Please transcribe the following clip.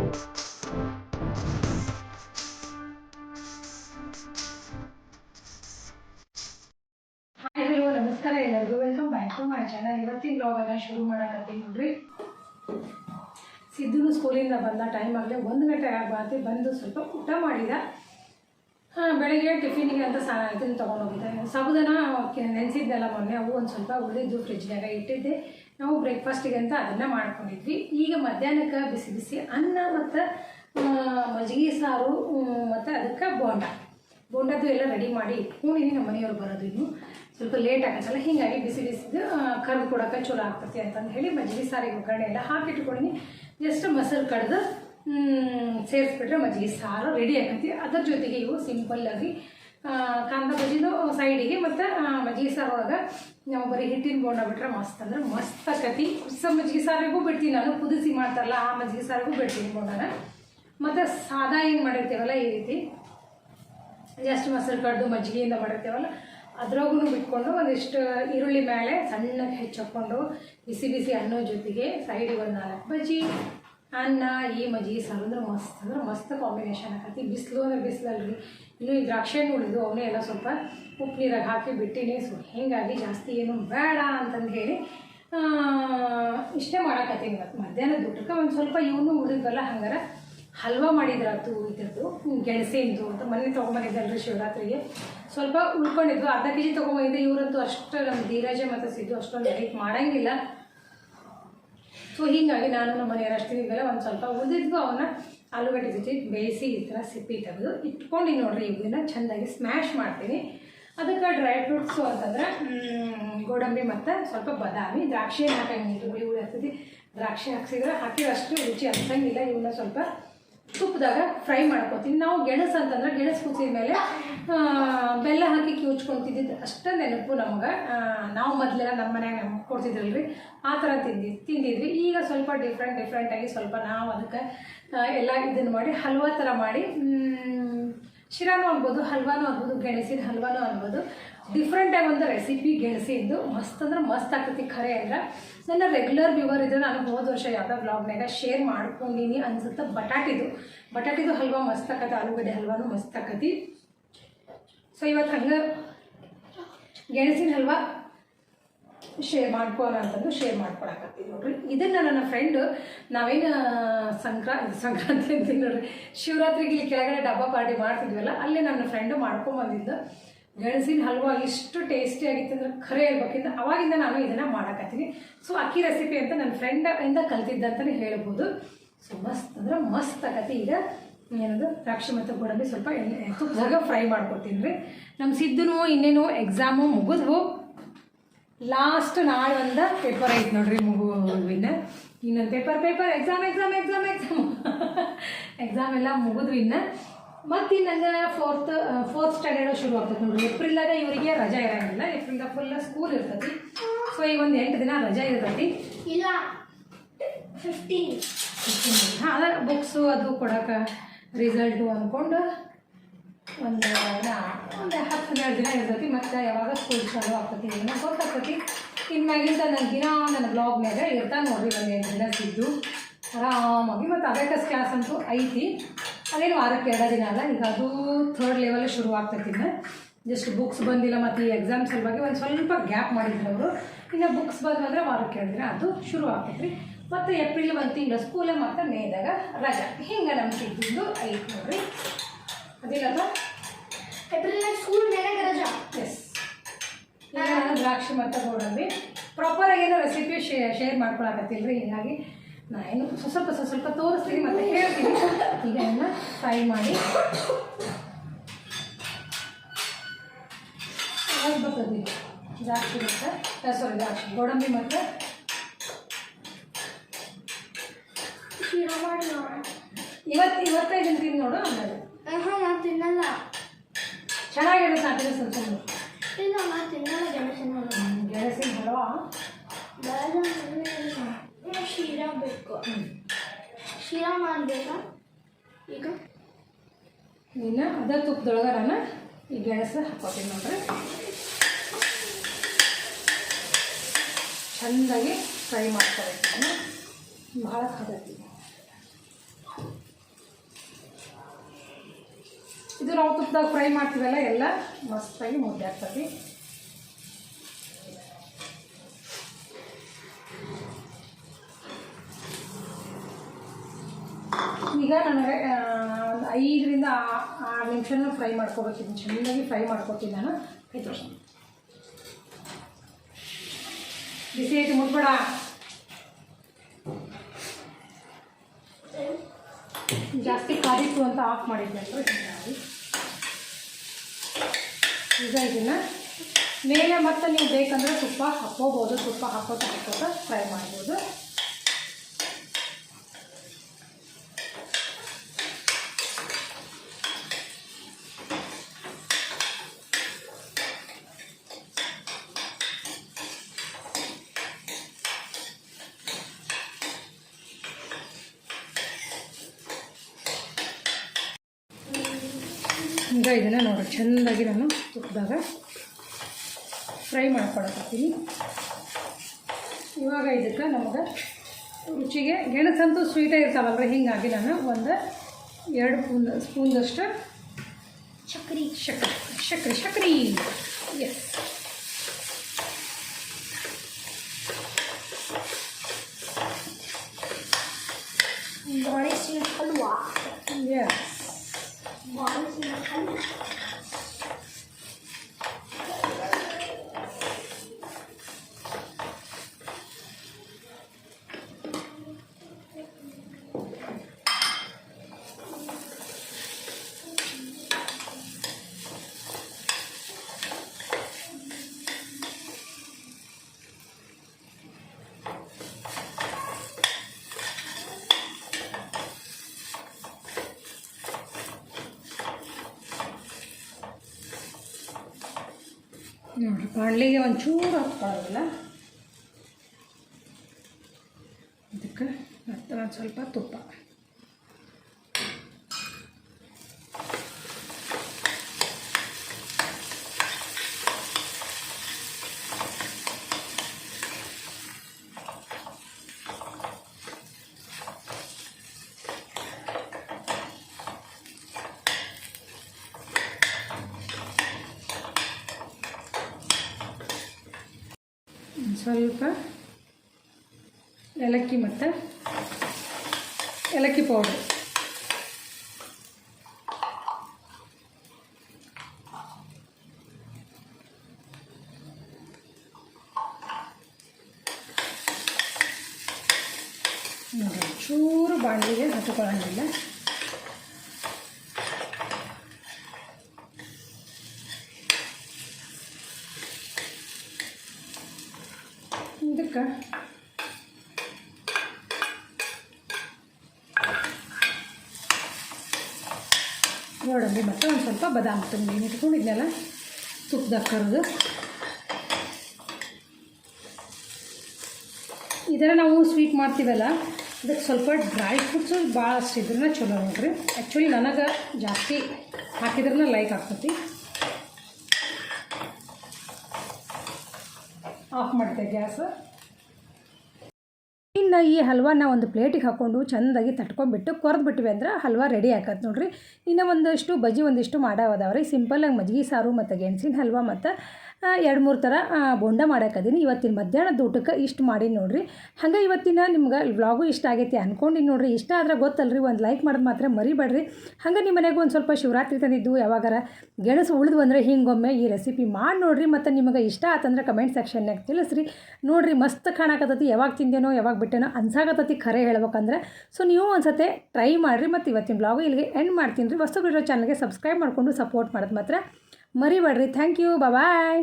Hello ನಮಸ್ಕಾರ ಎಲ್ಲರಿಗೂ. Welcome back to my channel ಇವತ್ತಿನ ಬ್ಲಾಗನ್ನು ಶುರು ಮಾಡಕತ್ತೀನಿ ನೋಡ್ರಿ. ಸಿದ್ಧನು ಸ್ಕೂಲಿಂದ ಬಂದ ಟೈಮ್ ಆಗಲಿ ಒಂದು ಗಂಟೆ ಆಗಬಾರ್ದು ಬಂದು ಸ್ವಲ್ಪ ಊಟ ಮಾಡಿದ. ಬೆಳಗ್ಗೆ ಟಿಫಿನಿಗೆ ಅಂತ ಸಾ ಇದನ್ನು ತೊಗೊಂಡೋಗಿದ್ದೆ ಸಾಬುದಾನ ನೆನೆಸಿದ್ದೆಲ್ಲ ಮೊನ್ನೆ, ಅವು ಒಂದು ಸ್ವಲ್ಪ ಉಳಿದಿದ್ದು ಫ್ರಿಜ್ನಾಗ ಇಟ್ಟಿದ್ದೆ. ನಾವು ಬ್ರೇಕ್ಫಾಸ್ಟಿಗೆ ಅಂತ ಅದನ್ನು ಮಾಡ್ಕೊಂಡಿದ್ವಿ. ಈಗ ಮಧ್ಯಾಹ್ನಕ್ಕೆ ಬಿಸಿ ಬಿಸಿ ಅನ್ನ ಮತ್ತು ಮಜ್ಜಿಗೆ ಸಾರು ಮತ್ತು ಅದಕ್ಕೆ ಬೋಂಡ. ಬೋಂಡದ್ದು ಎಲ್ಲ ರೆಡಿ ಮಾಡಿ ಇಟ್ಕೊಂಡಿನಿ ನಮ್ಮ ಮನೆಯವ್ರು ಬರೋದು ಇನ್ನು. ಸ್ವಲ್ಪ ಲೇಟ್ ಆಗುತ್ತಲ್ಲ, ಹೀಗಾಗಿ ಬಿಸಿ ಬಿಸಿದು ಕರ್ದು ಕೊಡೋಕೆ ಚಲೋ ಆಗ್ತೈತಿ ಅಂತಂದು ಹೇಳಿ ಮಜ್ಜಿಗೆ ಸಾರಿಗೆ ಒಗ್ಗರಣೆ ಎಲ್ಲ ಹಾಕಿಟ್ಕೊಂಡಿನಿ. ಜಸ್ಟ್ ಮೊಸರು ಕಡ್ದು ಸೇರಿಸ್ಬಿಟ್ರೆ ಮಜ್ಜಿಗೆ ಸಾರು ರೆಡಿ ಆಗೈತಿ ಅದ್ರ ಜೊತೆಗೆ ಇವು ಸಿಂಪಲ್ಲಾಗಿ ಕಾಂದ ಬಜ್ಜಿದು ಸೈಡಿಗೆ ಮತ್ತು ಮಜ್ಜಿಗೆ ಸಾರು ಒಳಗೆ ನಾವು ಬರೀ ಹಿಟ್ಟಿನ ಬೋಂಡ ಬಿಟ್ರೆ ಮಸ್ತ್. ಅಂದ್ರೆ ಮಸ್ತ್ ಆಕತಿ. ಕುಸ ಮಜ್ಜಿಗೆ ಸಾರಿಗೂ ಬಿಡ್ತೀನಿ ನಾನು, ಕುದಿಸಿ ಮಾಡ್ತಾರಲ್ಲ, ಆ ಮಜ್ಜಿಗೆ ಸಾರಿಗೂ ಬಿಡ್ತೀನಿ ಬೋಂಡನ. ಮತ್ತು ಸಾದಾ ಏನು ಮಾಡಿರ್ತೀವಲ್ಲ ಈ ರೀತಿ? ಜಸ್ಟ್ ಮೊಸರು ಕಡ್ದು ಮಜ್ಜಿಗೆಯಿಂದ ಮಾಡಿರ್ತೇವಲ್ಲ ಅದ್ರಾಗೂ ಬಿಟ್ಕೊಂಡು ಒಂದಿಷ್ಟು ಈರುಳ್ಳಿ ಮೇಲೆ ಸಣ್ಣಗೆ ಹೆಚ್ಚಿಕೊಂಡು ಬಿಸಿ ಬಿಸಿ ಅನ್ನೋ ಜೊತೆಗೆ ಸೈಡಿಗೆ ಒಂದು ನಾಲ್ಕು ಬಜ್ಜಿ ಅನ್ನ, ಈ ಮಜ್ಜಿಗೆ ಸಾರು ಅಂದ್ರೆ ಮಸ್ತ್. ಅಂದ್ರೆ ಮಸ್ತ್ ಕಾಂಬಿನೇಷನ್ ಆಕತಿ ಬಿಸಿಲು ಅಂದ್ರೆ ಬಿಸಿಲಲ್ರಿ ಇನ್ನು ಈ ದ್ರಾಕ್ಷಿ ಹಣ್ಣು ಉಳಿದು ಅವನೇ ಎಲ್ಲ ಸ್ವಲ್ಪ ಉಪ್ಪು ನೀರಾಗಿ ಹಾಕಿ ಬಿಟ್ಟಿನಿ ಸೊ ಹೀಗಾಗಿ ಜಾಸ್ತಿ ಏನು ಬೇಡ ಅಂತಂದು ಹೇಳಿ ಇಷ್ಟೇ ಮಾಡಕತ್ತೀನಿ ಇವತ್ತು ಮಧ್ಯಾಹ್ನ ಊಟಕ್ಕೆ ಒಂದು ಸ್ವಲ್ಪ ಇವನು ಉಳಿದ್ವಲ್ಲ, ಹಂಗಾರೆ ಹಲ್ವಾ ಮಾಡಿದ್ರಾತು ಇದ್ರದ್ದು ಗೆಣಸಿಂದು ಅಂತ ಮೊನ್ನೆ ತೊಗೊಂಬಂದಿದ್ದಲ್ರಿ ಶಿವರಾತ್ರಿಗೆ. ಸ್ವಲ್ಪ ಉಳ್ಕೊಂಡಿದ್ವು. ಅರ್ಧ ಕೆ ಜಿ ತೊಗೊಂಬಂದಿದ್ದೆ. ಇವರಂತೂ ಅಷ್ಟು ನಮ್ಮ ಧೀರಜ ಮತ್ತು ಸಿದ್ದು ಅಷ್ಟೊಂದು ಲೈಕ್ ಮಾಡಂಗಿಲ್ಲ. ಸೊ ಹೀಗಾಗಿ ನಾನು ನಮ್ಮ ಮನೆಯವ್ರು ಅಷ್ಟಿದ್ದೀವಲ್ಲ ಒಂದು ಸ್ವಲ್ಪ ಉಳಿದಿದ್ವು ಅವನ್ನ ಆಲೂಗಡ್ಡೆ ಜೊತೆ ಬೇಯಿಸಿ ಈ ಥರ ಸಿಪ್ಪಿ ತೆಗೆದು ಇಟ್ಕೊಂಡು ನೋಡ್ರಿ ಇವನ್ನ ಚೆಂದಾಗಿ ಸ್ಮ್ಯಾಶ್ ಮಾಡ್ತೀನಿ. ಅದಕ್ಕೆ ಡ್ರೈ ಫ್ರೂಟ್ಸು ಅಂತಂದ್ರೆ ಗೋಡಂಬಿ ಮತ್ತು ಸ್ವಲ್ಪ ಬದಾಮಿ, ದ್ರಾಕ್ಷಿ ಹಾಕಂಗಿಲ್ಲ ಹುಳಿ ಹುಳಿ ಆಗ್ತದೆ ದ್ರಾಕ್ಷಿ ಹಾಕ್ಸಿದ್ರೆ ಹಾಕಿದಷ್ಟು ರುಚಿ ಅನ್ಸಂಗಿಲ್ಲ. ಇವನ್ನ ಸ್ವಲ್ಪ ತುಪ್ಪದಾಗ ಫ್ರೈ ಮಾಡ್ಕೊತೀನಿ ನಾವು ಗೆಣಸು ಅಂತಂದ್ರೆ ಗೆಣಸು ಕುಸಿದ ಮೇಲೆ ಬೆಲ್ಲ ಹಾಕಿ ಕಿವುಚ್ಕೊಂತಿದ್ದು ಅಷ್ಟೇ ನೆನಪು ನಮ್ಗೆ. ನಾವು ಮೊದಲೆಲ್ಲ ನಮ್ಮ ಮನೆಯಾಗ ಕೊಡ್ತಿದ್ರಲ್ರಿ. ಆ ಥರ ತಿಂದಿ, ತಿಂದಿದ್ವಿ. ಈಗ ಸ್ವಲ್ಪ ಡಿಫ್ರೆಂಟ್ ಡಿಫ್ರೆಂಟಾಗಿ ಸ್ವಲ್ಪ ನಾವು ಅದಕ್ಕೆ ಎಲ್ಲ ಇದನ್ನು ಮಾಡಿ, ಹಲ್ವಾ ಥರ ಮಾಡಿ ಶಿರಾನು ಅನ್ಬೋದು, ಹಲ್ವಾನು ಅನ್ಬೋದು ಗೆಣಸಿದ ಹಲ್ವಾನು ಅನ್ಬೋದು. ಡಿಫ್ರೆಂಟಾಗಿ ಒಂದು ರೆಸಿಪಿ ಗೆಣಸಿದ್ದು ಮಸ್ತ್ ಅಂದ್ರೆ ಮಸ್ತ್ ಆಗ್ತೈತಿ ಖರೆ ಅಂದ್ರೆ. ನನ್ನ ರೆಗ್ಯುಲರ್ ವ್ಯೂವರ್ ಇದ್ರೆ ನಾನು ಹೋದ ವರ್ಷ ಯಾವುದೋ ಬ್ಲಾಗ್ನಾಗ ಶೇರ್ ಮಾಡ್ಕೊಂಡಿನಿ ಅನ್ಸುತ್ತೆ ಬಟಾಟಿದು. ಬಟಾಟಿದು ಹಲ್ವಾ ಮಸ್ತ್ ಆಕತಿ ಆಲೂಗಡ್ಡೆ ಹಲ್ವಾನು ಮಸ್ತ್ ಆಕತಿ ಸೊ ಇವತ್ತು ಹಂಗೆ ಗೆಣಸಿನ ಹಲ್ವಾ ಶೇರ್ ಮಾಡ್ಕೋಣ ಅಂತಂದು ಶೇರ್ ಮಾಡ್ಕೊಳಕತ್ತೀನಿ ನೋಡ್ರಿ. ಇದನ್ನ ನನ್ನ ಫ್ರೆಂಡ್ ನಾವೇನು ಸಂಕ್ರಾ ಸಂಕ್ರಾಂತಿ ಅಂತೀನಿ ನೋಡ್ರಿ. ಶಿವರಾತ್ರಿಗೆ ಇಲ್ಲಿ ಕೆಳಗಡೆ ಡಬ್ಬ ಪಾರ್ಟಿ ಮಾಡ್ತಿದ್ವಲ್ಲ, ಅಲ್ಲೇ ನನ್ನ ಫ್ರೆಂಡು ಮಾಡ್ಕೊಂಬಂದಿದ್ದು ಗೆಣಸಿನ ಹಲ್ವಾ ಇಷ್ಟು ಟೇಸ್ಟಿ ಆಗಿತ್ತು ಅಂದ್ರೆ ಖರೆ ಇರ್ಬೇಕಿಂದ ಅವಾಗಿಂದ ನಾನು ಇದನ್ನು ಮಾಡಕತ್ತೀನಿ. ಸೊ ಅಕ್ಕಿ ರೆಸಿಪಿ ಅಂತ ನನ್ನ ಫ್ರೆಂಡ್ ಇಂದ ಕಲ್ತಿದ್ದ ಅಂತಾನೆ ಹೇಳ್ಬೋದು. ಸೊ ಮಸ್ತ್ ಅಂದ್ರೆ ಮಸ್ತ್ ಆಗತ್ತೆ. ಈಗ ಏನದು, ದ್ರಾಕ್ಷಿ ಮತ್ತು ಗೋಡಂಬಿ ಸ್ವಲ್ಪ ಎಣ್ಣೆ ತುಪ್ಪದಾಗ ಫ್ರೈ ಮಾಡ್ಕೊತೀನಿ ರೀ. ನಮ್ಮ ಸಿದ್ದನೂ ಇನ್ನೇನು ಎಕ್ಸಾಮು ಮುಗಿದ್ವು. ಲಾಸ್ಟ್ ನಾಳೆ ಒಂದು ಪೇಪರ್ ಐತೆ ನೋಡ್ರಿ ಮಗುವಿನ ಇನ್ನೊಂದು paper paper exam exam exam exam exam ಎಲ್ಲ ಮುಗಿದ್ವಿ ಇನ್ನ. ಮತ್ತು ಇನ್ನಂಗ ಫೋರ್ತ್ ಫೋರ್ತ್ ಸ್ಟ್ಯಾಂಡರ್ಡ್ ಶುರು ಆಗ್ತದೆ ನೋಡ್ರಿ. ಏಪ್ರಿಲಾಗ ಇವರಿಗೆ ರಜಾ ಇರಂಗಿಲ್ಲ. ಏಪ್ರಿಲ್ದಾಗ ಫುಲ್ ಸ್ಕೂಲ್ ಇರ್ತೈತಿ. ಸೊ ಈಗ ಒಂದು ಎಂಟು ದಿನ ರಜಾ ಇರ್ತೈತಿ. ಇಲ್ಲ ಫಿಫ್ಟೀನ್ ಹಾಂ ಅದ ಬುಕ್ಸು ಅದು ಕೊಡೋಕೆ ರಿಸಲ್ಟು ಅಂದ್ಕೊಂಡು ಒಂದು ಒಂದು ಹತ್ತು ದಿನ ಇರ್ತೈತಿ, ಮತ್ತು ಯಾವಾಗ ಸ್ಕೂಲ್ ಚಾಲು ಆಗ್ತೈತಿ ಏನೋ ಗೊತ್ತಾಗ್ತೈತಿ. ಇನ್ಮ್ಯಾಗಿಂದ ನನ್ನ ದಿನ ನನ್ನ ಬ್ಲಾಗ್ ಮೇಲೆ ನೋಡ್ರಿ, ಒಂದು ಎಂಟು ದಿನ ಸಿದ್ದು ಆರಾಮಾಗಿ ಮತ್ತು ಅಬೇಕಸ್ ಕ್ಲಾಸ್ ಅಂತೂ ಐತಿ. ಅದೇನು ವಾರಕ್ಕೆ ಎರಡು ದಿನ ಅಲ್ಲ, ಈಗ ಅದು ಥರ್ಡ್ ಲೆವೆಲ್ ಶುರು ಆಗ್ತೈತಿ ಜಸ್ಟ್ ಬುಕ್ಸ್ ಬಂದಿಲ್ಲ ಮತ್ತು ಈ ಎಕ್ಸಾಮ್ ಸಲುವಾಗಿ ಒಂದು ಸ್ವಲ್ಪ ಗ್ಯಾಪ್ ಮಾಡಿದ್ರು ಅವರು. ಇನ್ನು ಬುಕ್ಸ್ ಬಂದ್ರೆ ವಾರಕ್ಕೆ ಎರಡು ದಿನ ಅದು ಶುರು ಆಗ್ತೈತಿ ಮತ್ತು ಏಪ್ರಿಲ್ ಒಂದು ತಿಂಗಳು ಸ್ಕೂಲೇ ಮತ್ತು ಮೇದಾಗ ರಜಾ. ಹಿಂಗೆ ನಮ್ಮ ಸಿದ್ದು ಐತಿ ನೋಡ್ರಿ. ಅದಿಲ್ಲಪ್ಪ? ಸ್ಕೂಲ್ ಮೇಲೆ ರಜಾ? ಎಸ್ ದ್ರಾಕ್ಷಿ ಮತ್ತು ಗೋಡಂಬಿ. ಪ್ರಾಪರಾಗಿ ಏನೋ ರೆಸಿಪಿ ಶೇರ್ ಮಾಡ್ಕೊಳಕತ್ತಿಲ್ಲ ರೀ ಹೀಗಾಗಿ ನಾ ಏನು ಸ್ವಲ್ಪ ಸ್ವಲ್ಪ ತೋರಿಸ್ತೀನಿ ಮತ್ತು ಹೇಳ್ತೀನಿ. ಈಗ ಎಲ್ಲ ಫ್ರೈ ಮಾಡಿ. ಬರ್ತದೆ? ದ್ರಾಕ್ಷಿ ಮತ್ತು ಸಾರಿ ದ್ರಾಕ್ಷಿ ಗೋಡಂಬಿ ಮತ್ತು ಇವತ್ತು ಇವತ್ತೇ ತಿಂದು ನೋಡು ಆಮೇಲೆ. ಹಾಂ ನಾನು ತಿನ್ನಲ್ಲ. ಚೆನ್ನಾಗಿರುತ್ತೆ ಅಂತ ಸ್ವಲ್ಪ ನಾನು. ತಿನ್ನಲ್ಲ ಗೆಣಸಿನ ಹ್ಮ್, ಗೆಣಸಿನ ಹಲ್ವಾ ಶೀರಾ ಬೇಕು ಶೀರಾ ಮಾಡಬೇಕಾ ಈಗ ಇನ್ನು ಅದೇ ತುಪ್ಪದೊಳಗರನ ಈ ಗೆಣಸು ಹಾಕೋತೀನಿ ನೋಡ್ರಿ ಚೆಂದಾಗಿ ಫ್ರೈ ಮಾಡ್ಕೊಬೇಕು ಭಾಳ ಖಾತೈತಿ ಇದು ನಾವು ತುಪ್ಪದಾಗ ಫ್ರೈ ಮಾಡ್ತೀವಲ್ಲ ಎಲ್ಲ, ಮಸ್ತಾಗಿ ಮುದ್ದೆ ಆಗ್ತದೆ ಈಗ ನನಗೆ ಒಂದು ಐದರಿಂದ ಆರು ನಿಮಿಷನೂ ಫ್ರೈ ಮಾಡ್ಕೋಬೇಕಿದ್ದೀನಿ. ಚೆನ್ನಾಗಿ ಫ್ರೈ ಮಾಡ್ಕೊತೀನಿ ನಾನು. ಐದು ವರ್ಷ ಬಿಸಿ ಐತಿ, ಮುಟ್ಬೇಡ. ಜಾಸ್ತಿ ಕಾದಿತ್ತು ಅಂತ ಆಫ್ ಮಾಡಿದ್ದೆ ಅಂತ ಈಗ ಇದನ್ನು. ಮೇಲೆ ಮತ್ತೆ ನೀವು ಬೇಕಂದರೆ ತುಪ್ಪ ಹಾಕ್ಕೋಬೋದು ತುಪ್ಪ ಹಾಕೋತ ಹಾಕೋತ ಫ್ರೈ ಮಾಡ್ಬೋದು. ಈಗ ಇದನ್ನು ನೋಡಿ ಚೆಂದಾಗಿ ನಾನು ತುಪ್ಪದಾಗ ಫ್ರೈ ಮಾಡ್ಕೊಳಕತ್ತೀನಿ. ಇವಾಗ ಇದಕ್ಕೆ ನಮಗೆ ರುಚಿಗೆ ಗೆಣಸಂತೂ ಸ್ವೀಟೇ ಇರ್ತಾವಲ್ರಿ ಹೀಗಾಗಿ ನಾನು ಒಂದು ಎರಡು ಸ್ಪೂನ್ ಸ್ಪೂನ್ದಷ್ಟು ಸಕ್ರಿ ಸಕ್ರಿ ಸಕ್ರಿ ಸಕ್ರಿ ಎಸ್ ಬಾಳೆಸಿನ ಹಲ್ವಾ ಎಸ್ ಬಾಳೆಸಿನ ಹಲ್ವಾ ನೋಡಿರಿ ಬಾಣಲಿಗೆ ಒಂಚೂರು ಹಾಕ್ಕೊಳ್ಳೋದಿಲ್ಲ. ಅದಕ್ಕೆ ಮತ್ತೆ ಒಂದು ಸ್ವಲ್ಪ ತುಪ್ಪ ಒಂದ್ ಸ್ವಲ್ಪ ಏಲಕ್ಕಿ ಮತ್ತು ಏಲಕ್ಕಿ ಪೌಡ್ರ್. ಚೂರು ಬಾಣಲಿಗೆ ಹಚ್ಕೊಳ್ಳೋಂಗಿಲ್ಲ. ಇದಕ್ಕೆ? ಗೋಡಂಬಿ ಮತ್ತೆ ಒಂದು ಸ್ವಲ್ಪ ಬದಾಮಿ ತುಂಬಿ ಇಟ್ಕೊಂಡಿದ್ನಲ್ಲ? ತುಪ್ಪದಾಗ ಕರೆದು. ಥರ ನಾವು ಸ್ವೀಟ್ ಮಾಡ್ತೀವಲ್ಲ, ಅದಕ್ಕೆ ಸ್ವಲ್ಪ ಡ್ರೈ ಫ್ರೂಟ್ಸು ಭಾಳ ಇದ್ರನ್ನ ಚಲೋ ನೋಡ್ರಿ. ಆ್ಯಕ್ಚುಲಿ ನನಗೆ ಜಾಸ್ತಿ ಹಾಕಿದ್ರನ್ನ ಲೈಕ್ ಆಗ್ತೈತಿ. ಆಫ್ ಮಾಡಿದೆ ಗ್ಯಾಸ್. ಇನ್ನು ಈ ಹಲ್ವಾನ ಒಂದು ಪ್ಲೇಟಿಗೆ ಹಾಕ್ಕೊಂಡು ಚೆಂದಾಗಿ ತಟ್ಕೊಂಡ್ಬಿಟ್ಟು ಕೊರೆದ್ಬಿಟ್ವಿ ಅಂದ್ರೆ ಹಲ್ವಾ ರೆಡಿ ಆಗತ್ತೆ ನೋಡ್ರಿ. ಇನ್ನು ಒಂದಷ್ಟು ಬಜ್ಜಿ ಒಂದಿಷ್ಟು ಮಾಡಾವದಾವ್ರಿ. ಸಿಂಪಲ್ಲಾಗಿ ಮಜ್ಜಿಗೆ ಸಾರು ಮತ್ತು ಗೆಣಸಿನ ಹಲ್ವಾ ಮತ್ತು ಎರಡು ಮೂರು ಥರ ಬೋಂಡ ಮಾಡಾಕದೀನಿ ಇವತ್ತಿನ ಮಧ್ಯಾಹ್ನದ ಊಟಕ್ಕೆ ಇಷ್ಟು ಮಾಡಿ ನೋಡಿರಿ. ಹಂಗೆ ಇವತ್ತಿನ ನಿಮ್ಗೆ ವ್ಲಾಗು ಇಷ್ಟ ಆಗೈತಿ ಅಂದ್ಕೊಂಡಿನಿ ನೋಡಿರಿ. ಇಷ್ಟ ಆದ್ರೆ ಗೊತ್ತಲ್ರಿ, ಒಂದು ಲೈಕ್ ಮಾಡೋದು ಮಾತ್ರ ಮರಿಬೇಡ್ರಿ. ಹಂಗೆ ನಿಮ್ಮ ಮನೆಗೆ ಒಂದು ಸ್ವಲ್ಪ ಶಿವರಾತ್ರಿ ತಂದಿದ್ದು, ಯಾವಾಗಾರ ಗೆಣಸು ಉಳಿದು ಅಂದರೆ ಹಿಂಗೊಮ್ಮೆ ಈ ರೆಸಿಪಿ ಮಾಡಿ ನೋಡಿರಿ. ಮತ್ತು ನಿಮಗೆ ಇಷ್ಟ ಆತಂದ್ರೆ ಕಮೆಂಟ್ ಸೆಕ್ಷನ್ನಾಗ ತಿಳಿಸ್ರಿ. ನೋಡಿರಿ, ಮಸ್ತ್ ಕಾಣಕತ್ತತಿ. ಯಾವಾಗ ತಿಂದೇನೋ ಯಾವಾಗ ಬಿಟ್ಟೇನೋ ಅನ್ಸಾಗತ್ತತಿ ಖರೆ ಹೇಳ್ಬೇಕಂದ್ರೆ. ಸೊ ನೀವು ಒಂದ್ಸತೆ ಟ್ರೈ ಮಾಡಿರಿ. ಮತ್ತು ಇವತ್ತಿನ ಬ್ಲಾಗು ಇಲ್ಲಿಗೆ ಎಂಡ್ ಮಾಡ್ತೀನಿ ರೀ. ವಸ್ತು ಬಿಡೋ ಚಾನಲ್ಗೆ ಸಬ್ಸ್ಕ್ರೈಬ್ ಮಾಡಿಕೊಂಡು ಸಪೋರ್ಟ್ ಮಾಡೋದು ಮಾತ್ರ. ಮರಿಬೇಡ್ರಿ ಥ್ಯಾಂಕ್ ಯು ಬಾಯ್